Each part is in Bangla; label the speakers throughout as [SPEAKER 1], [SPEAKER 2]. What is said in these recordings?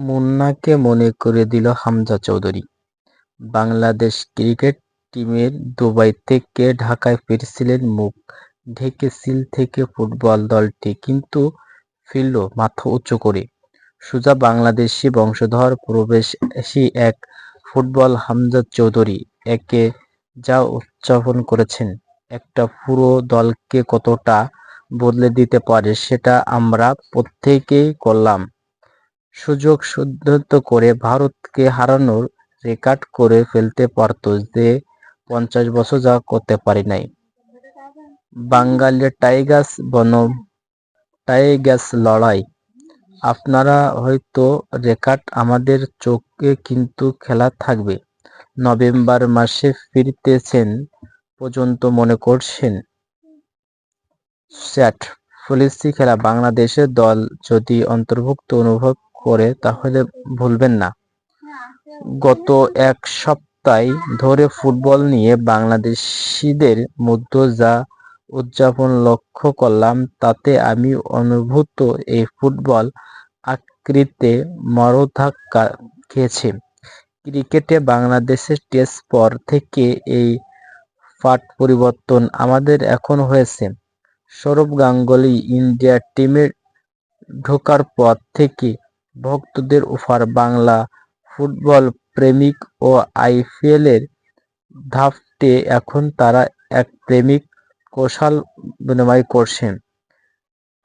[SPEAKER 1] মুন্নাকে মনে করে দিল হামজা চৌধুরী। বাংলাদেশ ক্রিকেট টিমের দুবাই থেকে ঢাকায় ফিরছিলেন মুখ। ঢেকে সিল থেকে ফুটবল দলটি কিন্তু ফিরল মাথা উঁচু করে। সুজা বাংলাদেশি বংশধর প্রবেশী এক ফুটবল হামজা চৌধুরী একে যা উদযাপন করেছেন। একটা পুরো দলকে কতটা বদলে দিতে পারে সেটা আমরা প্রত্যেকেই করলাম। সুযোগ শুদ্ধ করে ভারতকে হারানোর রেকর্ড করে ফেলতে পারত যে পঞ্চাশ বছর যা করতে পারি নাই। বাঙালির টাইগার্স বনম টাইগার্স লড়াই। আপনারা হয়তো রেকর্ড আমাদের চোখে কিন্তু খেলা থাকবে। নভেম্বর মাসে ফিরতেছেন পর্যন্ত মনে করছেন? স্যাট পুলিশি খেলা। বাংলাদেশের দল যদি অন্তর্ভুক্ত অনুভব করে, তাহলে ভুলবেন না। গত এক সপ্তাহ ধরে ফুটবল নিয়ে বাংলাদেশিদের মধ্যে যা উদযাপন লক্ষ্য করলাম, তাতে আমি অনুভূত এই ফুটবল আকৃতিতে মরধাক্কা খেয়েছে। ক্রিকেটে বাংলাদেশের টেস্ট পর থেকে এই পাট পরিবর্তন আমাদের এখন হয়েছে। সৌরভ গাঙ্গুলি ইন্ডিয়া টিমে ঢোকার পর থেকে ভক্তদের ওফার। বাংলা ফুটবল প্রেমিক ও আইপিএলের ধাপটে এখন তারা এক প্রেমিক কৌশল বিনিময় করছেন।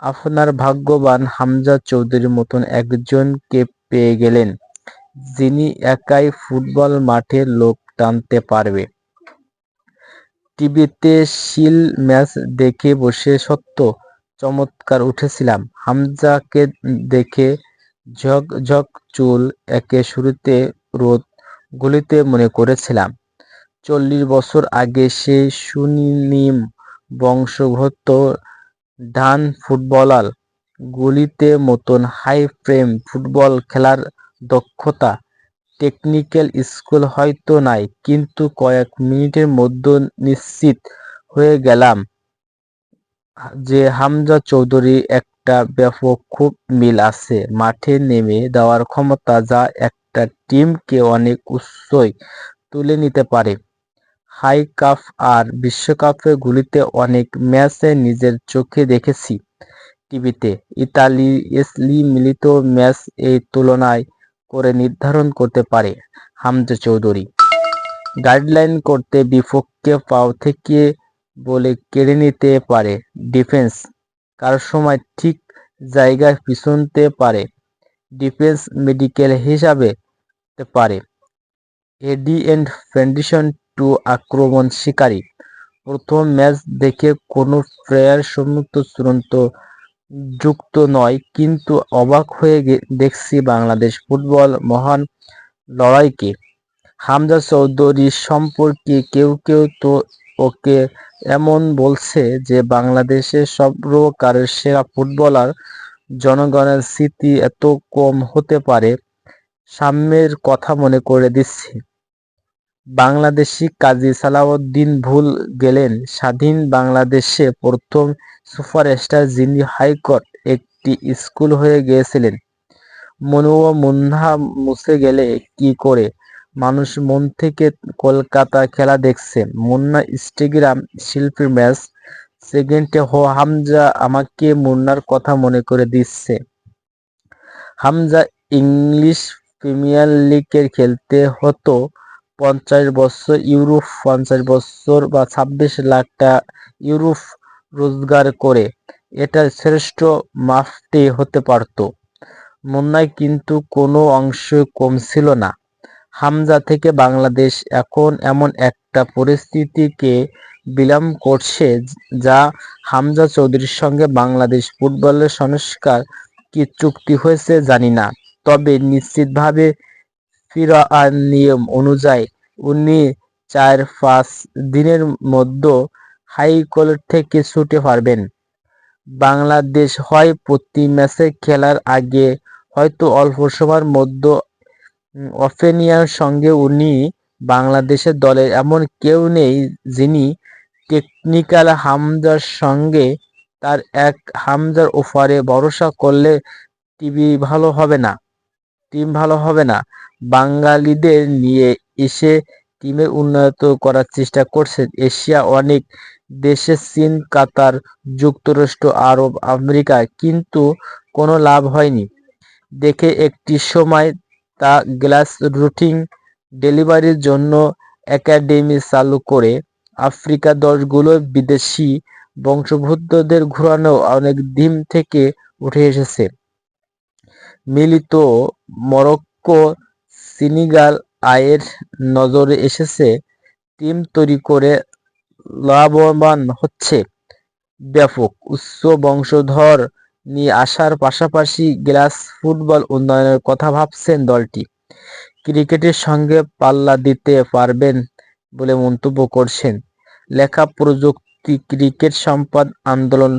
[SPEAKER 1] আপনার ভাগ্যবান হামজা চৌধুরীর মতন একজনকে পেয়ে গেলেন, যিনি একাই ফুটবল মাঠে লোক টানতে পারবে। টিভিতে শিল ম্যাচ দেখে বসে সত্য চমৎকার উঠেছিলাম। হামজাকে দেখে ঝকঝক চুল একে শুরুতে রোদ গুলিতে মনে করেছিলাম। চল্লিশ বছর আগে সে সুনিম বংশগত ডান ফুটবলার গুলিতে মতন হাই ফ্রেম ফুটবল খেলার দক্ষতা টেকনিক্যাল স্কুল হয়তো নাই, কিন্তু কয়েক মিনিটের মধ্যে নিশ্চিত হয়ে গেলাম। যে হামজা চৌধুরী একটা ব্যাপক খুব মিল আছে। মাঠে নেমে দেওয়ার ক্ষমতা যা একটা টিমকে অনেক উচ্চই তুলে নিতে পারে। হাই কাপ আর বিশ্বকাপে গুলিতে অনেক ম্যাচে নিজের চোখে দেখেছি টিভিতে। ইতালি ইসলি মিলিত ম্যাচ এই তুলনায় করে নির্ধারণ করতে পারে হামজা চৌধুরী। গাইডলাইন করতে বিপক্ষে পাও থেকে বলে কেড়ে নিতে পারে। ডিফেন্স কার সময় ঠিক জায়গায় পিছনতে পারে। ডিফেন্স মেডিকেল হিসাবে পারে। এডি এন্ড ফ্যান্ডিশন টু আক্রমণ শিকারী। প্রথম ম্যাচ দেখে কোনো প্লেয়ার সম্মুক্ত চূড়ান্ত যুক্ত নয়, কিন্তু অবাক হয়ে দেখছি বাংলাদেশ ফুটবল মহান লড়াইকে। হামজা চৌধুরী সম্পর্কে কেউ কেউ তো ওকে এমন বলছে যে বাংলাদেশের সর্বকালের সেরা ফুটবলার জনগণের স্মৃতি এত কম হতে পারে, সাম্যের কথা মনে করে দিচ্ছি। বাংলাদেশি কাজী সালাউদ্দিন ভুল গেলেন। স্বাধীন বাংলাদেশে প্রথম সুপারস্টার যিনি হাইকোর্ট একটি স্কুল হয়ে গিয়েছিলেন। মনু ও মুন্না মুছে গেলে কি করে? মানুষ মন থেকে কলকাতা খেলা দেখছে। মুন্না ইনস্টাগ্রাম শিল্পীর ম্যাচ। সেকেন্ডে হো হামজা আমাকে মুন্নার কথা মনে করে দিচ্ছে। হামজা ইংলিশ প্রিমিয়ার লিগে খেলতে হতো পঞ্চাশ বছর, ইউরোপ পঞ্চাশ বছর বা ছাব্বিশ লাখ টাকা ইউরোপ রোজগার করে। এটা শ্রেষ্ঠ মাফটি হতে পারত। মুন্নায় কিন্তু কোনো অংশ কম ছিল না। হামজা থেকে বাংলাদেশ এখন এমন একটা পরিস্থিতিকে বিলম্ব করছে যা হামজা চৌধুরীর সঙ্গে বাংলাদেশ ফুটবলের সংস্কার কি চুক্তি হয়েছে জানি না। তবে নিশ্চিতভাবে ফিরআর নিয়ম অনুযায়ী উনি চার পাঁচ দিনের মধ্যে হাইকোর্ট থেকে ছুটে পারবেন। বাংলাদেশ হয় প্রতি ম্যাচে খেলার আগে হয়তো অল্প সময়ের মধ্যে অফেনিয়ার সঙ্গে উনি বাংলাদেশের দলের এমন কেউ নেই যিনি টেকনিক্যাল হামজার সঙ্গে তার এক হামজার ওফারে ভরসা করলে টিভি ভালো হবে না টিম ভালো হবে না। বাঙালিদের নিয়ে এসে টিমের উন্নত করার চেষ্টা করছেন এশিয়া অনেক দেশে চীন, কাতার, যুক্তরাষ্ট্র, আরব, আমেরিকা, কিন্তু কোনো লাভ হয়নি। দেখে একটি সময় তা গ্লাস রুটিং ডেলিভারির জন্য একাডেমি চালু করে আফ্রিকা দশগুলো বিদেশি বংশোদ্ভূতদের ঘোরানো অনেক দিন থেকে উঠে এসেছে। মিলিত মরক্কো সিনিগাল আয়ের নজরে এসেছে, টিম তৈরি করে লাভবান হচ্ছে। ব্যাপক উচ্চ বংশধর নিয়ে আসার পাশাপাশি গ্লাস ফুটবল উন্নয়নের কথা ভাবছেন দলটি। ক্রিকেটের সঙ্গে পাল্লা দিতে পারবেন বলে মন্তব্য করছেন। লেখা প্রযুক্তি ক্রিকেট সম্পদ আন্দোলন